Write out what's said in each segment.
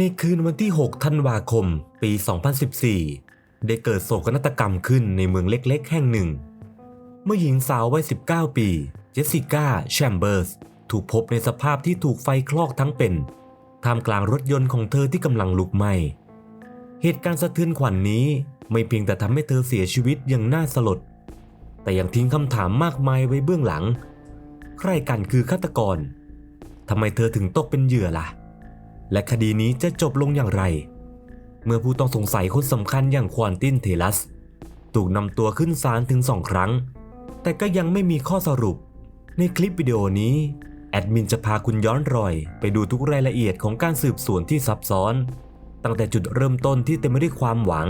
ในคืนวันที่ 6 ธันวาคม ปี 2014 ได้เกิดโศกนาฏกรรมขึ้นในเมืองเล็กๆ แห่งหนึ่ง เมื่อหญิงสาววัย 19 ปี เจสสิก้า แชมเบอร์ส ถูกพบในสภาพที่ถูกไฟคลอกทั้งเป็น ท่ามกลางรถยนต์ของเธอที่กำลังลุกไหม้ เหตุการณ์สะเทือนขวัญนนี้ไม่เพียงแต่ทำให้เธอเสียชีวิตอย่างน่าสลด แต่ยังทิ้งคำถามมากมายไว้เบื้องหลัง ใครกันคือฆาตกรทำไมเธอถึงตกเป็นเหยื่อล่ะ และคดีนี้จะจบลงอย่างไร เมื่อผู้ต้องสงสัยคนสำคัญอย่างควอนตินเทลัส ถูกนำตัวขึ้นศาลถึงสองครั้ง แต่ก็ยังไม่มีข้อสรุป ในคลิปวิดีโอนี้ แอดมินจะพาคุณย้อนรอย ไปดูทุกรายละเอียดของการสืบสวนที่ซับซ้อน ตั้งแต่จุดเริ่มต้นที่เต็มไปด้วยความหวัง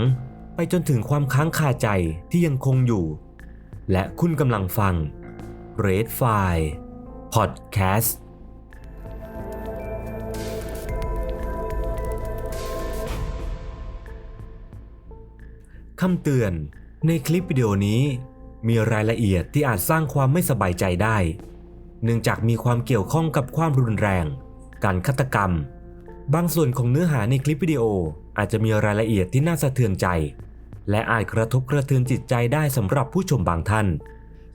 ไปจนถึงความค้างคาใจที่ยังคงอยู่ และคุณกำลังฟัง Red File Podcast คำเตือน ในคลิปวิดีโอนี้ มีรายละเอียดที่อาจสร้างความไม่สบายใจได้ เนื่องจากมีความเกี่ยวข้องกับความรุนแรง การฆาตกรรม บางส่วนของเนื้อหาในคลิปวิดีโออาจจะมีรายละเอียดที่น่าสะเทือนใจ และอาจกระทบกระเทือนจิตใจได้สำหรับผู้ชมบางท่าน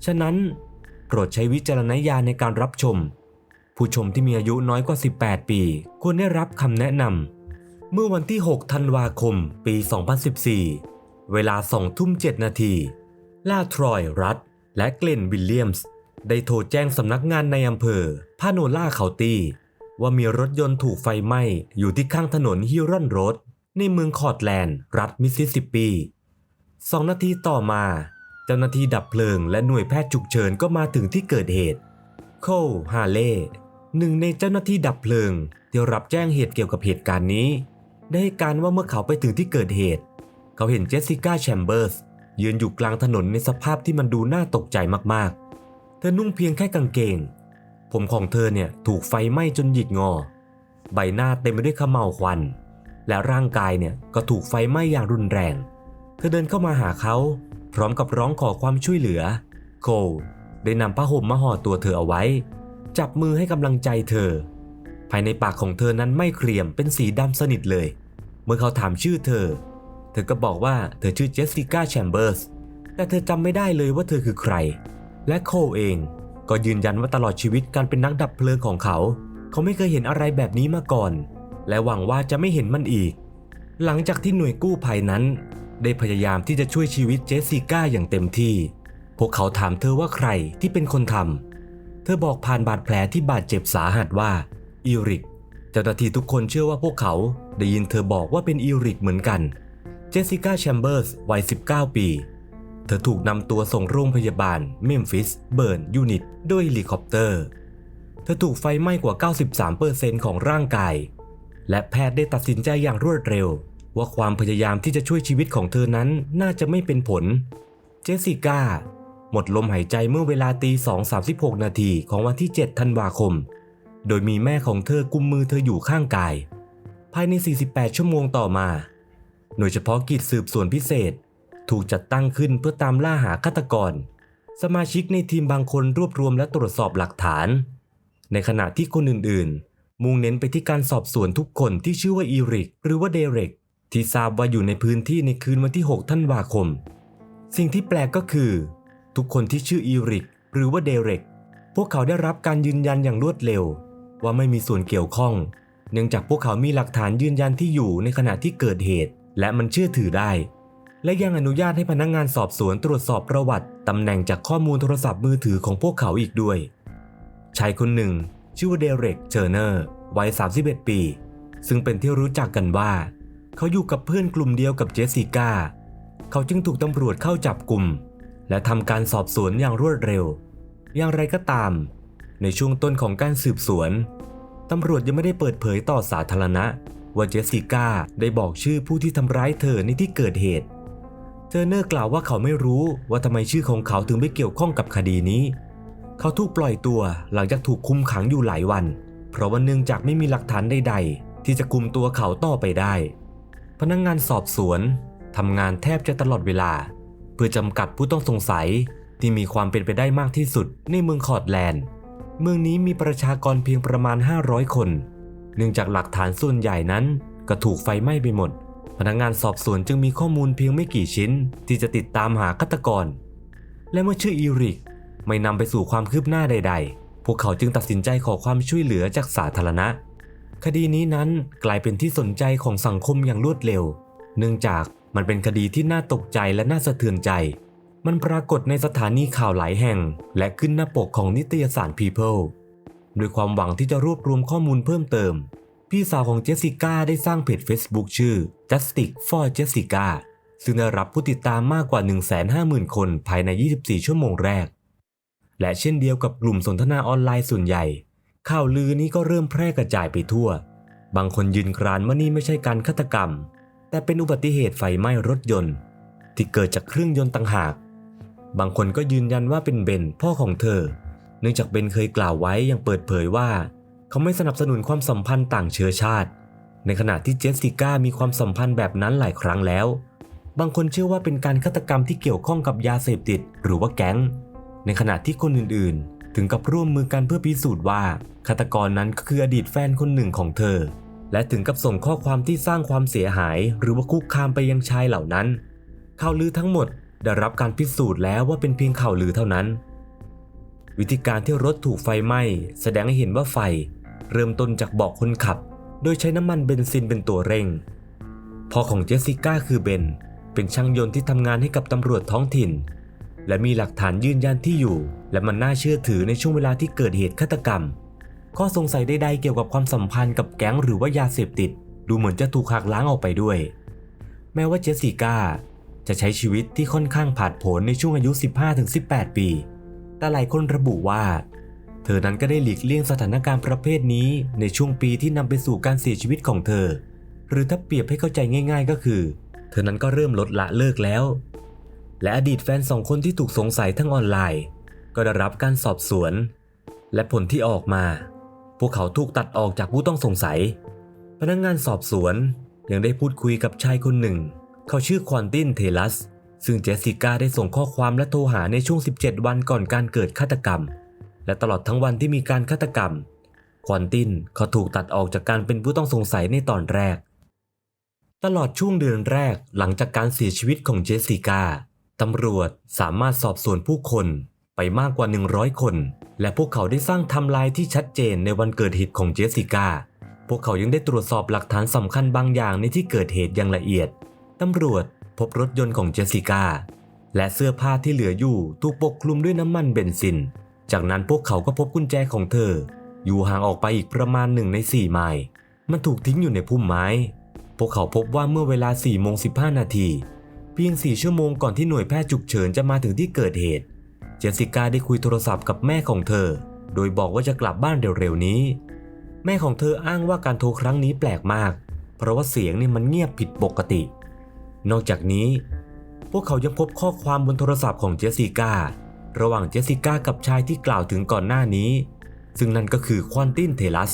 ฉะนั้นโปรดใช้วิจารณญาณในการรับชม ผู้ชมที่มีอายุน้อยกว่า 18 ปี ควรได้รับคำแนะนำเมื่อวันที่ 6 ธันวาคม ปี 2014 เวลา2ทุ่ม7นาทีล่าทรอยรัฐ และเกลนวิลเลียมส์ ได้โทรแจ้งสำนักงานในอำเภอพาโนล่าเคาตีว่ามีรถยนต์ถูกไฟไหม้อยู่ที่ข้างถนนฮิรอนโรดในเมืองคอร์ตแลนด์ รัฐมิสซิสซิปปีสองนาทีต่อมา เจ้าหน้าที่ดับเพลิงและหน่วยแพทย์ฉุกเฉินก็มาถึงที่เกิดเหตุ โคลฮาเล่หนึ่งในเจ้าหน้าที่ดับเพลิงที่รับแจ้งเหตุเกี่ยวกับเหตุการณ์นี้ ได้ให้การว่าเมื่อเขาไปถึงที่เกิดเหตุ เขาเห็นเจสสิก้าแชมเบอร์สยืนอยู่กลางถนนในสภาพที่มันดูน่าตกใจมากๆ เธอนุ่งเพียงแค่กางเกง ผมของเธอเนี่ยถูกไฟไหม้จนหยิกงอ ใบหน้าเต็มไปด้วยขมเหลาวควัน และร่างกายเนี่ยก็ถูกไฟไหม้อย่างรุนแรง เธอเดินเข้ามาหาเขา พร้อมกับร้องขอความช่วยเหลือ โคลได้นำผ้าห่มมาห่อตัวเธอเอาไว้ จับมือให้กำลังใจเธอ ภายในปากของเธอนั้นไม่เครียมเป็นสีดำสนิทเลย เมื่อเขาถามชื่อเธอ เธอก็บอกว่าเธอชื่อเจสสิก้าแชมเบอร์ส แต่เธอจำไม่ได้เลยว่าเธอคือใคร และโคลเองก็ยืนยันว่าตลอดชีวิตการเป็นนักดับเพลิงของเขา เขาไม่เคยเห็นอะไรแบบนี้มาก่อน และหวังว่าจะไม่เห็นมันอีก หลังจากที่หน่วยกู้ภัยนั้น ได้พยายามที่จะช่วยชีวิตเจสสิก้าอย่างเต็มที่ พวกเขาถามเธอว่าใครที่เป็นคนทำ เธอบอกผ่านบาดแผลที่บาดเจ็บสาหัสว่าอีริก เจ้าหน้าที่ทุกคนเชื่อว่าพวกเขาได้ยินเธอบอกว่าเป็นอีริกเหมือนกันเจสสิก้าแชมเบอร์สวัย 19 ปี เธอถูกนำตัวส่งโรงพยาบาลเมมฟิสเบิร์นยูนิตด้วยเฮลิคอปเตอร์ เธอถูกไฟไหม้กว่า 93%ของร่างกาย และแพทย์ได้ตัดสินใจอย่างรวดเร็ว ว่าความพยายามที่จะช่วยชีวิตของเธอนั้นน่าจะไม่เป็นผล เจสสิก้าหมดลมหายใจเมื่อเวลาตี 2.36 นาทีของวันที่ 7 ธันวาคม โดยมีแม่ของเธอกุมมือเธออยู่ข้างกาย ภายใน 48 ชั่วโมงต่อมา หน่วยเฉพาะกิจสืบสวนพิเศษ ถูกจัดตั้งขึ้นเพื่อตามล่าหาฆาตกร สมาชิกในทีมบางคนรวบรวมและตรวจสอบหลักฐาน ในขณะที่คนอื่นๆ มุ่งเน้นไปที่การสอบสวนทุกคนที่ชื่อว่าอีริก หรือว่าเดเร็กที่ทราบว่าอยู่ในพื้นที่ในคืนวันที่ 6 ธันวาคม สิ่งที่แปลกก็คือ ทุกคนที่ชื่ออีริก หรือว่าเดเร็กพวกเขาได้รับการยืนยันอย่างรวดเร็ว ว่าไม่มีส่วนเกี่ยวข้อง เนื่องจากพวกเขามีหลักฐานยืนยันที่อยู่ในขณะที่เกิดเหตุ และมันเชื่อถือได้ และยังอนุญาตให้พนักงงานสอบสวนตรวจสอบประวัติตำแหน่งจากข้อมูลโทรศัพท์มือถือของพวกเขาอีกด้วย ชายคนหนึ่ง ชื่อว่าเดเร็กเทอร์เนอร์วัย 31 ปี ซึ่งเป็นที่รู้จักกันว่า เขาอยู่กับเพื่อนกลุ่มเดียวกับเจสสิก้า เขาจึงถูกตำรวจเข้าจับกลุ่ม และทำการสอบสวนอย่างรวดเร็ว อย่างไรก็ตาม ในช่วงต้นของการสืบสวนตำรวจยังไม่ได้เปิดเผยต่อสาธารณะ ว่าเจสสิก้าได้บอกชื่อผู้ที่ทำร้ายเธอในที่เกิดเหตุเทอร์เนอร์กล่าวว่าเขาไม่รู้ว่าทำไมชื่อของเขาถึงไม่เกี่ยวข้องกับคดีนี้ เขาถูกปล่อยตัวหลังจากถูกคุมขังอยู่หลายวัน เพราะว่าเนื่องจากไม่มีหลักฐานใด ๆ ที่จะคุมตัวเขาต่อไปได้ พนักงงานสอบสวนทำงานแทบจะตลอดเวลา เพื่อจำกัดผู้ต้องสงสัยที่มีความเป็นไปได้มากที่สุดในเมืองคอร์ตแลนด์ เมืองนี้มีประชากรเพียงประมาณ 500 คน เนื่องจากหลักฐานส่วนใหญ่นั้นก็ถูกไฟไหม้ไปหมด พนักงานสอบสวนจึงมีข้อมูลเพียงไม่กี่ชิ้น ที่จะติดตามหาฆาตกร และเมื่อชื่ออีริก ไม่นำไปสู่ความคืบหน้าใด ๆ พวกเขาจึงตัดสินใจขอความช่วยเหลือจากสาธารณะ คดีนี้นั้นกลายเป็นที่สนใจของสังคมอย่างรวดเร็ว เนื่องจากมันเป็นคดีที่น่าตกใจและน่าสะเทือนใจ มันปรากฏในสถานีข่าวหลายแห่ง และขึ้นหน้าปกของนิตยสาร People ด้วยความหวังที่จะรวบรวมข้อมูลเพิ่มเติม พี่สาวของเจสสิก้าได้สร้างเพจ Facebook ชื่อ Justice for Jessica ซึ่งได้รับผู้ติดตามมากกว่า 150,000 คนภายใน 24 ชั่วโมงแรก และเช่นเดียวกับกลุ่มสนทนาออนไลน์ส่วนใหญ่ ข่าวลือนี้ก็เริ่มแพร่กระจายไปทั่ว บางคนยืนกรานว่านี่ไม่ใช่การฆาตกรรม แต่เป็นอุบัติเหตุไฟไหม้รถยนต์ ที่เกิดจากเครื่องยนต์ต่างหาก บางคนก็ยืนยันว่าเป็นเบนพ่อของเธอ นื่องจากเบนเคยกล่าวไว้อย่างเปิดเผยว่า เขาไม่สนับสนุนความสัมพันธ์ต่างเชื้อชาติ ในขณะที่เจสสิก้ามีความสัมพันธ์แบบนั้นหลายครั้งแล้ว บางคนเชื่อว่าเป็นการฆาตกรรมที่เกี่ยวข้องกับยาเสพติด หรือว่าแก๊ง ในขณะที่คนอื่นๆ ถึงกับร่วมมือกันเพื่อพิสูจน์ว่าฆาตกรนั้นก็คืออดีตแฟนคนหนึ่งของเธอ และถึงกับส่งข้อความที่สร้างความเสียหาย หรือว่าคุกคามไปยังชายเหล่านั้นข่าวลือทั้งหมดได้รับการพิสูจน์แล้วว่าเป็นเพียงข่าวลือเท่านั้น วิธีการที่รถถูกไฟไหม้แสดงให้เห็นว่าไฟ เริ่มต้นจากเบาะคนขับ โดยใช้น้ำมันเบนซินเป็นตัวเร่งพ่อของเจสสิก้าคือเบน เป็นช่างยนต์ที่ทำงานให้กับตำรวจท้องถิ่น และมีหลักฐานยืนยันที่อยู่ และมันน่าเชื่อถือในช่วงเวลาที่เกิดเหตุฆาตกรรม ข้อสงสัยใดๆเกี่ยวกับความสัมพันธ์กับแก๊งหรือว่ายาเสพติด ดูเหมือนจะถูกหักล้างออกไปด้วย แม้ว่าเจสสิก้าจะใช้ชีวิตที่ค่อนข้างผาดโผนในช่วงอายุ 15-18 ปี แต่หลายคนระบุว่า เธอนั้นก็ได้หลีกเลี่ยงสถานการณ์ประเภทนี้ในช่วงปีที่นำไปสู่การเสียชีวิตของเธอ หรือถ้าเปรียบให้เข้าใจง่าย ๆ ก็คือ เธอนั้นก็เริ่มลดละเลิกแล้ว และอดีตแฟนสองคนที่ถูกสงสัยทั้งออนไลน์ ก็ได้รับการสอบสวน และผลที่ออกมา พวกเขาถูกตัดออกจากผู้ต้องสงสัย พนักงงานสอบสวนยังได้พูดคุยกับชายคนหนึ่ง เขาชื่อควอนตินเทลัส ซึ่งเจสสิก้าได้ส่งข้อความและโทรหาในช่วง 17 วันก่อนการเกิดฆาตกรรม และตลอดทั้งวันที่มีการฆาตกรรม ควอนตินเขาถูกตัดออกจากการเป็นผู้ต้องสงสัยในตอนแรก ตลอดช่วงเดือนแรกหลังจากการเสียชีวิตของเจสสิก้าตำรวจสามารถสอบสวนผู้คนไปมากกว่า 100 คน และพวกเขาได้สร้างทำลายที่ชัดเจนในวันเกิดเหตุของเจสสิก้า พวกเขายังได้ตรวจสอบหลักฐานสำคัญบางอย่างในที่เกิดเหตุอย่างละเอียด ตำรวจ พบรถยนต์ของเจสสิก้า และเสื้อผ้าที่เหลืออยู่ถูกปกคลุมด้วยน้ำมันเบนซิน จากนั้นพวกเขาก็พบกุญแจของเธอ อยู่ห่างออกไปอีกประมาณหนึ่งใน4ไมล์มันถูกทิ้งอยู่ในพุ่มไม้ พวกเขาพบว่าเมื่อเวลา4โมง15 นาที เพียง 4 ชั่วโมงก่อนที่หน่วยแพทย์ฉุกเฉินจะมาถึงที่เกิดเหตุ เจสสิก้าได้คุยโทรศัพท์กับแม่ของเธอ โดยบอกว่าจะกลับบ้านเร็วๆนี้ แม่ของเธออ้างว่าการโทรครั้งนี้แปลกมาก เพราะว่าเสียงนี่มันเงียบผิดปกติ นอกจากนี้ พวกเขายังพบข้อความบนโทรศัพท์ของเจสสิก้าระหว่างเจสสิก้ากับชายที่กล่าวถึงก่อนหน้านี้ ซึ่งนั่นก็คือควอนตินเทลัส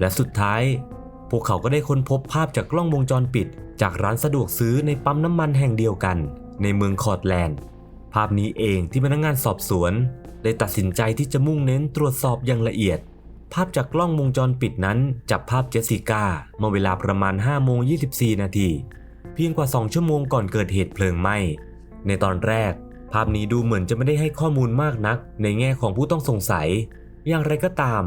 และสุดท้าย พวกเขาก็ได้ค้นพบภาพจากกล้องวงจรปิด จากร้านสะดวกซื้อในปั๊มน้ำมันแห่งเดียวกัน ในเมืองคอร์ตแลนด์ ภาพนี้เองที่พนักงานสอบสวนได้ตัดสินใจที่จะมุ่งเน้นตรวจสอบอย่างละเอียด ภาพจากกล้องวงจรปิดนั้นจับภาพเจสสิก้าเมื่อเวลาประมาณ5โมง24 นาที เพียงกว่า 2 ชั่วโมงก่อนเกิดเหตุเพลิงไหม้ ในตอนแรก ภาพนี้ดูเหมือนจะไม่ได้ให้ข้อมูลมากนัก ในแง่ของผู้ต้องสงสัย อย่างไรก็ตาม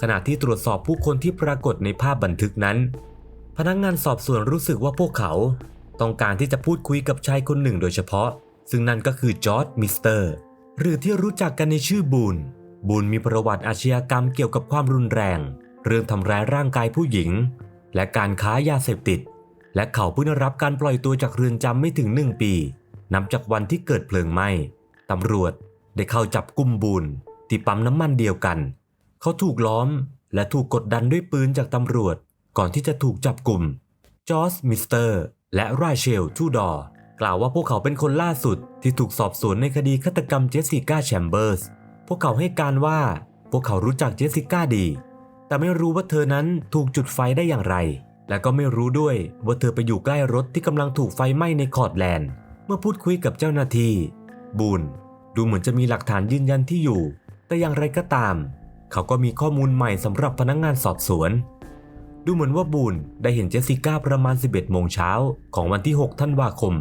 ขณะที่ตรวจสอบผู้คนที่ปรากฏในภาพบันทึกนั้น พนักงานสอบสวนรู้สึกว่าพวกเขา ต้องการที่จะพูดคุยกับชายคนหนึ่งโดยเฉพาะ ซึ่งนั่นก็คือจอร์ดมิสเตอร์หรือที่รู้จักกันในชื่อบูนบูนมีประวัติอาชญากรรมเกี่ยวกับความรุนแรง เรื่องทำร้ายร่างกายผู้หญิง และการค้ายาเสพติด และเขาเพิ่งได้รับการปล่อยตัวจากเรือนจำไม่ถึงหนึ่งปี นับจากวันที่เกิดเพลิงไหม้ตำรวจได้เข้าจับกุมบูนที่ปั๊มน้ำมันเดียวกัน เขาถูกล้อมและถูกกดดันด้วยปืนจากตำรวจ ก่อนที่จะถูกจับกลุ่มจอร์จมิสเตอร์ และราเชลทูดอร์กล่าวว่าพวกเขาเป็นคนล่าสุดที่ถูกสอบสวนในคดีฆาตกรรมเจสสิก้าแชมเบอร์ส พวกเขาให้การว่าพวกเขารู้จักเจสสิก้าดี แต่ไม่รู้ว่าเธอนั้นถูกจุดไฟได้อย่างไร และก็ไม่รู้ด้วยว่าเธอไปอยู่ใกล้รถที่กำลังถูกไฟไหม้ในคอร์ดแลนด์ เมื่อพูดคุยกับเจ้าหน้าที่บูนดูเหมือนจะมีหลักฐานยืนยันที่อยู่ แต่อย่างไรก็ตาม เขาก็มีข้อมูลใหม่สำหรับพนักงงานสอบสวน ดูเหมือนว่าบูนได้เห็นเจสสิก้าประมาณ 11 โมงเช้าของวันที่ 6 ธันวาคม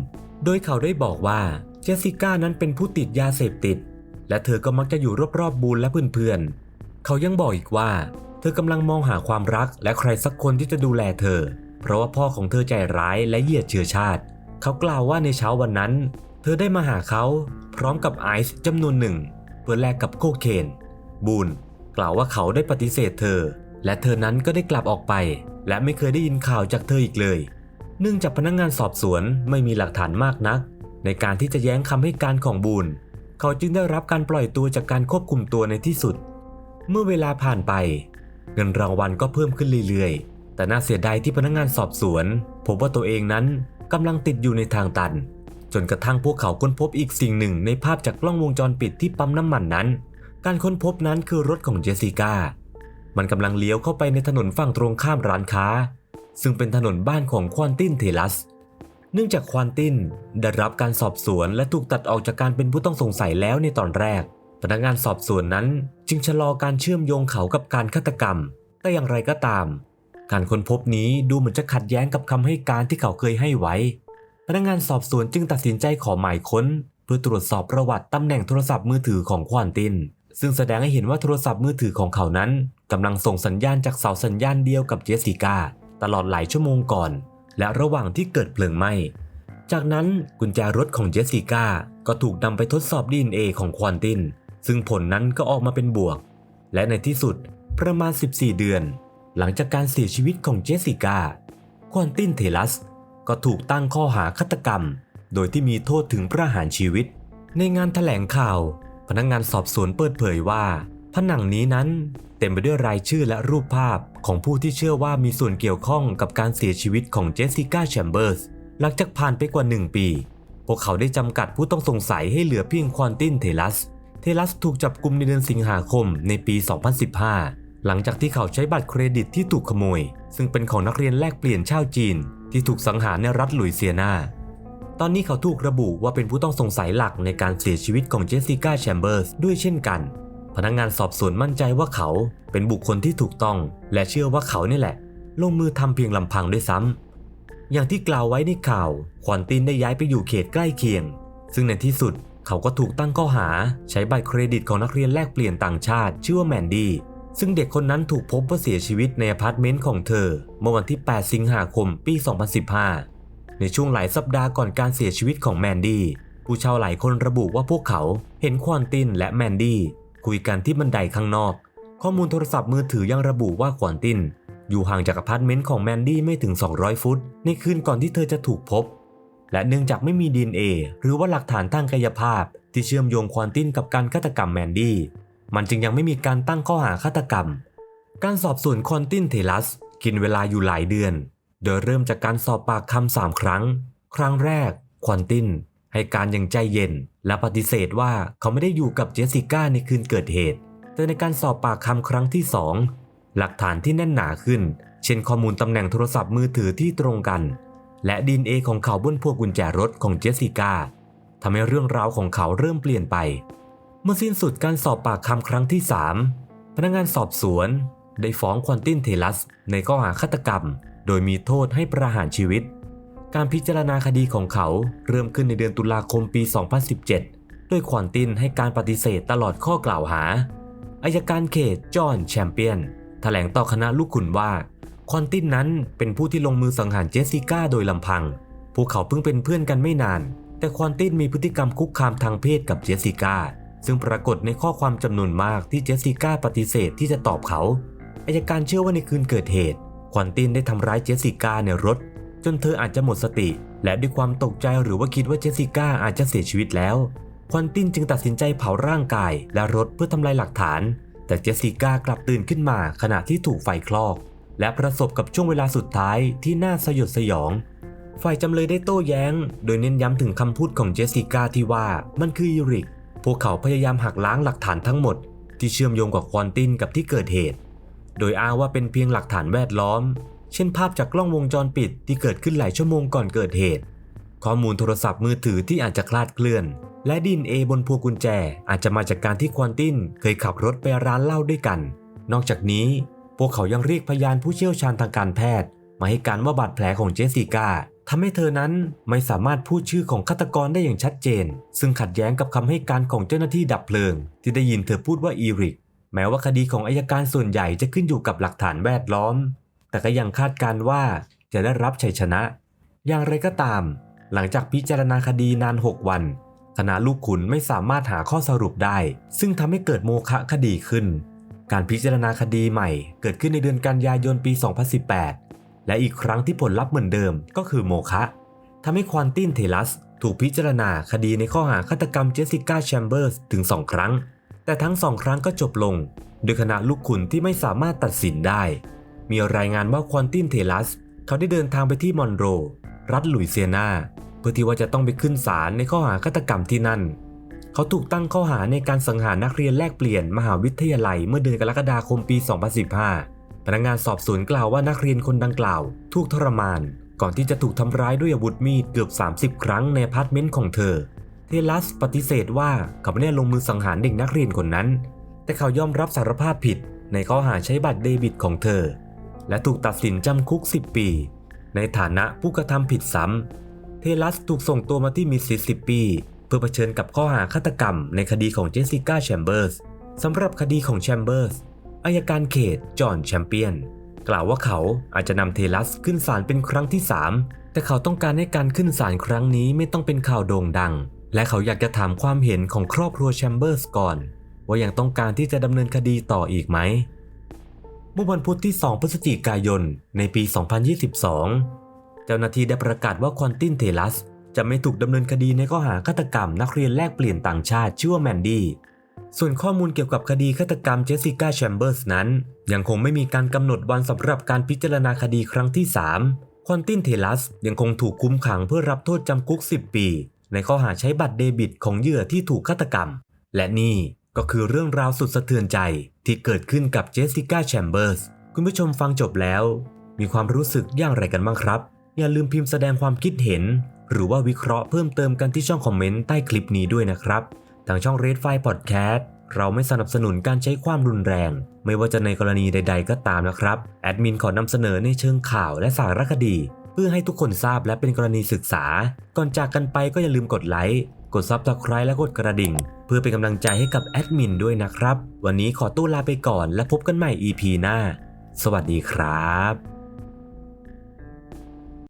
โดยเขาได้บอกว่าเจสสิก้านั้นเป็นผู้ติดยาเสพติด และเธอก็มักจะอยู่รอบๆบูนและเพื่อนๆ เขายังบอกอีกว่า ธอกำลังมองหาความรักและใครสักคนที่จะดูแลเธอ เพราะว่าพ่อของเธอใจร้ายและเหยียดเชื้อชาติ เขากล่าวว่าในเช้าวันนั้น เธอได้มาหาเขาพร้อมกับไอซ์จำนวนหนึ่งเพื่อแลกกับโคเคนบูนกล่าวว่าเขาได้ปฏิเสธเธอ และเธอนั้นก็ได้กลับออกไป และไม่เคยได้ยินข่าวจากเธออีกเลย เนื่องจากพนักงงานสอบสวนไม่มีหลักฐานมากนัก ในการที่จะแย้งคำให้การของบูนเขาจึงได้รับการปล่อยตัวจากการควบคุมตัวในที่สุด เมื่อเวลาผ่านไป เงินรางวัลก็เพิ่มขึ้นเรื่อยๆ แต่น่าเสียดายที่พนักงงานสอบสวนพบว่าตัวเองนั้นกำลังติดอยู่ในทางตัน จนกระทั่งพวกเขาค้นพบอีกสิ่งหนึ่งในภาพจากกล้องวงจรปิดที่ปั๊มน้ำมันนั้น การค้นพบนั้นคือรถของเจสสิก้า มันกำลังเลี้ยวเข้าไปในถนนฝั่งตรงข้ามร้านค้า ซึ่งเป็นถนนบ้านของควอนตินเทลัส เนื่องจากควอนตินได้รับการสอบสวนและถูกตัดออกจากการเป็นผู้ต้องสงสัยแล้วในตอนแรกพนักงานสอบสวนนั้น จึงชะลอการเชื่อมโยงเขากับการฆาตกรรม แต่อย่างไรก็ตาม การค้นพบนี้ดูเหมือนจะขัดแย้งกับคำให้การที่เขาเคยให้ไว้ พนักงานสอบสวนจึงตัดสินใจขอหมายค้น เพื่อตรวจสอบประวัติตำแหน่งโทรศัพท์มือถือของควอนติน ซึ่งแสดงให้เห็นว่าโทรศัพท์มือถือของเขานั้นกำลังส่งสัญญาณจากเสาสัญญาณเดียวกับเจสสิก้าตลอดหลายชั่วโมงก่อน และระหว่างที่เกิดเพลิงไหม้จากนั้นกุญแจรถของเจสสิก้าก็ถูกนำไปทดสอบ DNA ของควอนติน ซึ่งผลนั้นก็ออกมาเป็นบวก และในที่สุดประมาณ 14 เดือน หลังจากการเสียชีวิตของเจสสิก้าควอนตินเทลัส ก็ถูกตั้งข้อหาฆาตกรรม โดยที่มีโทษถึงประหารชีวิต ในงานถแถลงข่าว พนักงงานสอบสวนเปิดเผยว่า ผนังนี้นั้นเต็มไปด้วยรายชื่อและรูปภาพของผู้ที่เชื่อว่ามีส่วนเกี่ยวข้องกับการเสียชีวิตของเจสสิก้าแชมเบอร์สหลังจากผ่านไปกว่า 1 ปี พวกเขาได้จำกัดผู้ต้องสงสัยให้เหลือเพียงควอนตินเทลัส เทลัสถูกจับกุมในเดือนสิงหาคมในปี 2015 หลังจากที่เขาใช้บัตรเครดิตที่ถูกขโมย ซึ่งเป็นของนักเรียนแลกเปลี่ยนชาวจีน ที่ถูกสังหารในรัฐหลุยเซียนาตอนนี้เขาถูกระบุว่าเป็นผู้ต้องสงสัยหลักในการเสียชีวิตของเจสสิก้าแชมเบอร์สด้วยเช่นกัน พนักงานสอบสวนมั่นใจว่าเขาเป็นบุคคลที่ถูกต้อง และเชื่อว่าเขานี่แหละ ลงมือทำเพียงลำพังด้วยซ้ำอย่างที่กล่าวไว้ในข่าว ควอนตินได้ย้ายไปอยู่เขตใกล้เคียง ซึ่งในที่สุด เขาก็ถูกตั้งข้อหาใช้บัตรเครดิตของนักเรียนแลกเปลี่ยนต่างชาติ ชื่อว่าแมนดี้ซึ่งเด็กคนนั้นถูกพบว่าเสียชีวิตในอพาร์ตเมนต์ของเธอ เมื่อวันที่ 8 สิงหาคม ปี 2015 ในช่วงหลายสัปดาห์ก่อนการเสียชีวิตของแมนดี้ผู้เช่าหลายคนระบุว่าพวกเขาเห็นควอนตินและแมนดี้คุยกันที่บันไดข้างนอก ข้อมูลโทรศัพท์มือถือยังระบุว่าควอนตินอยู่ห่างจากอพาร์ตเมนต์ของแมนดี้ไม่ถึง 200 ฟุต ในคืนก่อนที่เธอจะถูกพบ และเนื่องจากไม่มี DNA หรือว่าหลักฐานทางกายภาพ ที่เชื่อมโยงควอนตินกับการฆาตกรรมแมนดี้ มันจึงยังไม่มีการตั้งข้อหาฆาตกรรม การสอบสวนควอนตินเทลัส กินเวลาอยู่หลายเดือน โดยเริ่มจากการสอบปากคำสามครั้ง ครั้งแรก ควอนติน ให้การอย่างใจเย็น และปฏิเสธว่าเขาไม่ได้อยู่กับเจสสิก้าในคืนเกิดเหตุ แต่ในการสอบปากคำครั้งที่สองหลักฐานที่แน่นหนาขึ้น เช่นข้อมูลตำแหน่งโทรศัพท์มือถือที่ตรงกัน และดีเอของเขาบนพวกกุญแจรถของเจสสิก้าทำให้เรื่องราวของเขาเริ่มเปลี่ยนไป เมื่อสิ้นสุดการสอบปากคำครั้งที่ 3 พนักงานสอบสวนได้ฟ้องควอนตินเทลัส ในข้อหาฆาตกรรม โดยมีโทษให้ประหารชีวิต การพิจารณาคดีของเขาเริ่มขึ้นในเดือนตุลาคมปี 2017 ด้วยควอนตินให้การปฏิเสธตลอดข้อกล่าวหาอายการเขตจอห์นแชมเปียนแถลงต่อคณะลูกขุนว่า ควอนตินนั้นเป็นผู้ที่ลงมือสังหารเจสสิก้าโดยลำพัง พวกเขาเพิ่งเป็นเพื่อนกันไม่นาน แต่ควอนตินมีพฤติกรรมคุกคามทางเพศกับเจสสิก้า ซึ่งปรากฏในข้อความจำนวนมากที่เจสสิก้าปฏิเสธที่จะตอบเขาอายการเชื่อว่าในคืนเกิดเหตุควอนตินได้ทำร้ายเจสสิก้าในรถ จนเธออาจจะหมดสติ และด้วยความตกใจหรือว่าคิดว่าเจสสิก้าอาจจะเสียชีวิตแล้วควอนตินจึงตัดสินใจเผาร่างกายและรถเพื่อทำลายหลักฐาน แต่เจสสิก้ากลับตื่นขึ้นมาขณะที่ถูกไฟคลอก และประสบกับช่วงเวลาสุดท้ายที่น่าสยดสยอง ฝ่ายจำเลยได้โต้แย้ง โดยเน้นย้ำถึงคำพูดของเจสสิก้าที่ว่ามันคือยูริก พวกเขาพยายามหักล้างหลักฐานทั้งหมด ที่เชื่อมโยงกับควอนตินกับที่เกิดเหตุ โดยอ้างว่าเป็นเพียงหลักฐานแวดล้อม เช่นภาพจากกล้องวงจรปิดที่เกิดขึ้นหลายชั่วโมงก่อนเกิดเหตุ ข้อมูลโทรศัพท์มือถือที่อาจจะคลาดเคลื่อน และดินเอบนพวงกุญแจอาจจะมาจากการที่ควอนตินเคยขับรถไปร้านเหล้าด้วยกัน นอกจากนี้ พวกเขายังเรียกพยานผู้เชี่ยวชาญทางการแพทย์ มาให้การว่าบาดแผลของเจสสิก้าทำให้เธอนั้นไม่สามารถพูดชื่อของฆาตกรได้อย่างชัดเจน ซึ่งขัดแย้งกับคำให้การของเจ้าหน้าที่ดับเพลิง ที่ได้ยินเธอพูดว่าอีริก แม้ว่าคดีของอายการส่วนใหญ่จะขึ้นอยู่กับหลักฐานแวดล้อม แต่ก็ยังคาดการณ์ว่าจะได้รับชัยชนะ อย่างไรก็ตาม หลังจากพิจารณาคดีนาน 6 วันคณะลูกขุนไม่สามารถหาข้อสรุปได้ ซึ่งทำให้เกิดโมฆะคดีขึ้น การพิจารณาคดีใหม่เกิดขึ้นในเดือนกันยายนปี 2018 และอีกครั้งที่ผลลัพธ์เหมือนเดิมก็คือโมฆะทำให้ควอนตินเทลัสถูกพิจารณาคดีในข้อหาฆาตกรรมเจสสิก้าแชมเบอร์สถึง 2 ครั้ง แต่ทั้งสองครั้งก็จบลง โดยคณะลูกขุนที่ไม่สามารถตัดสินได้ มีรายงานว่าควอนตินเทลัส เขาได้เดินทางไปที่มอนโร รัฐหลุยเซียนา เพื่อที่ว่าจะต้องไปขึ้นศาลในข้อหาฆาตกรรมที่นั่น เขาถูกตั้งข้อหาในการสังหารนักเรียนแลกเปลี่ยนมหาวิทยาลัยเมื่อเดือนกรกฎาคมปี 2015 พนักงานสอบสวนกล่าวว่านักเรียนคนดังกล่าว ถูกทรมาน ก่อนที่จะถูกทำร้ายด้วยอาวุธมีดเกือบ 30 ครั้งในพาร์ตเมนต์ของเธอ เทลัสปฏิเสธว่าเขาไม่ได้ลงมือสังหารเด็กนักเรียนคนนั้น แต่เขายอมรับสารภาพผิด ในข้อหาใช้บัตรเดบิตของเธอ และถูกตัดสินจำคุก 10 ปี ในฐานะผู้กระทำผิดซ้ำเทลัสถูกส่งตัวมาที่มิสซิสซิปปี เพื่อเผชิญกับข้อหาฆาตกรรมในคดีของเจสสิก้าแชมเบอร์สสำหรับคดีของแชมเบอร์สอายการเขตจอห์นแชมเปียน กล่าวว่าเขาอาจจะนำเทลัสขึ้นศาลเป็นครั้งที่ 3 แต่เขาต้องการให้การขึ้นศาลครั้งนี้ไม่ต้องเป็นข่าวโด่งดัง และเขาอยากจะถามความเห็นของครอบครัวแชมเบอร์สก่อน ว่ายังต้องการที่จะดำเนินคดีต่ออีกไหมเมื่อวันพุธที่ 2 พฤศจิกายนในปี 2022 เจ้าหน้าที่ได้ประกาศว่าควอนตินเทลัส จะไม่ถูกดำเนินคดีในข้อหาฆาตกรรมนักเรียนแลกเปลี่ยนต่างชาติชื่อว่าแมนดี้ส่วนข้อมูลเกี่ยวกับคดีฆาตกรรมเจสสิก้าแชมเบอร์สนั้น ยังคงไม่มีการกำหนดวันสำหรับการพิจารณาคดีครั้งที่ 3 ควอนตินเทลัสยังคงถูกคุมขังเพื่อรับโทษจำคุก 10 ปี ในข้อหาใช้บัตรเดบิตของเหยื่อที่ถูกฆาตกรรม และนี่ก็คือเรื่องราวสุดสะเทือนใจที่เกิดขึ้นกับเจสสิก้าแชมเบอร์สคุณผู้ชมฟังจบแล้ว มีความรู้สึกอย่างไรกันบ้างครับ อย่าลืมพิมพ์แสดงความคิดเห็น หรือว่าวิเคราะห์เพิ่มเติมกันที่ช่องคอมเมนต์ใต้คลิปนี้ด้วยนะครับ ทางช่อง Red f i Podcast เราไม่สนับสนุนการใช้ความรุนแรง ไม่ว่าจะในกรณีใด ๆ ก็ตามนะครับ แอดมินขอนำเสนอในเชิงข่าวและสารคดี เพื่อให้ทุกคนทราบและเป็นกรณีศึกษา ก่อนจากกันไปก็อย่าลืมกดไลค์ กด Subscribe และกดกระดิ่ง เพื่อเป็นกำลังใจให้กับแอดมินด้วยนะครับ วันนี้ขอตัวลาไปก่อนและพบกันใหม่ EP หน้า สวัสดีครับ